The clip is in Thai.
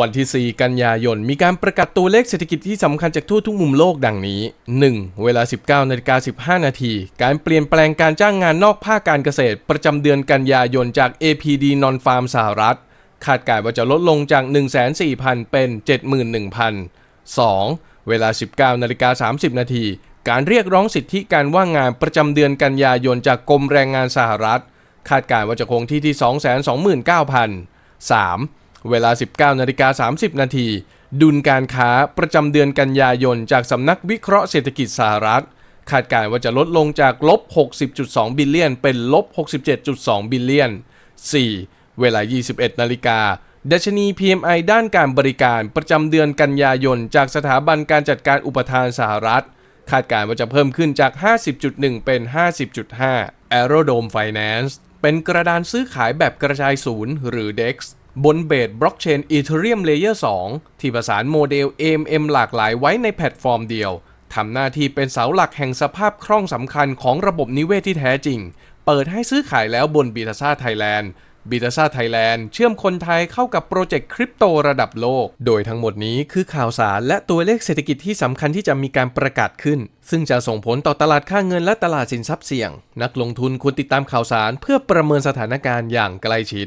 วันที่ 4 กันยายน มีการประกาศตัวเลขเศรษฐกิจที่สำคัญจากทั่วทุกมุมโลกดังนี้ 1. เวลา 19นาฬิกา15 นาที การเปลี่ยนแปลงการจ้างงานนอกภาคการเกษตร ประจำเดือนกันยายนจาก APD Non-Farm สหรัฐ คาดการณ์ว่าจะลดลงจาก 104,000 เป็น 71,000 2. เวลา 19นาฬิกา30 นาที การเรียกร้องสิทธิการว่างงานประจำเดือนกันยายนจากกรมแรงงานสหรัฐ คาดการณ์ว่าจะคงที่ที่ 229,000 3. เวลา 19นาฬิกา30 นาทีดุลการค้าประจำเดือนกันยายน จากสำนักวิเคราะห์เศรษฐกิจสหรัฐ คาดการณ์ว่าจะลดลงจากลบ 60.2 บิลเลียน เป็นลบ 67.2 บิลเลียน 4. เวลา 21 นาฬิกาดัชนี PMI ด้านการบริการประจำเดือนกันยายน จากสถาบันการจัดการอุปทานสหรัฐ คาดการณ์ว่าจะเพิ่มขึ้นจาก 50.1 เป็น 50.5 Aerodome Finance เป็นกระดานซื้อขายแบบกระจายศูนย์หรือ DEX บนเบสบล็อกเชน Ethereum Layer 2 ที่ประสานโมเดล AMM หลากหลายไว้ในแพลตฟอร์มเดียวทำหน้าที่เป็นเสาหลักแห่งสภาพคล่องสำคัญของระบบนิเวศที่แท้จริง เปิดให้ซื้อขายแล้วบนบีทาซ่าไทยแลนด์ บีตาซาไทยแลนด์เชื่อมคนไทยเข้ากับโปรเจกต์คริปโตระดับโลก โดยทั้งหมดนี้คือข่าวสารและตัวเลขเศรษฐกิจที่สำคัญที่จะมีการประกาศขึ้น ซึ่งจะส่งผลต่อตลาดค่าเงินและตลาดสินทรัพย์เสี่ยง นักลงทุนควรติดตามข่าวสารเพื่อประเมินสถานการณ์อย่างใกล้ชิด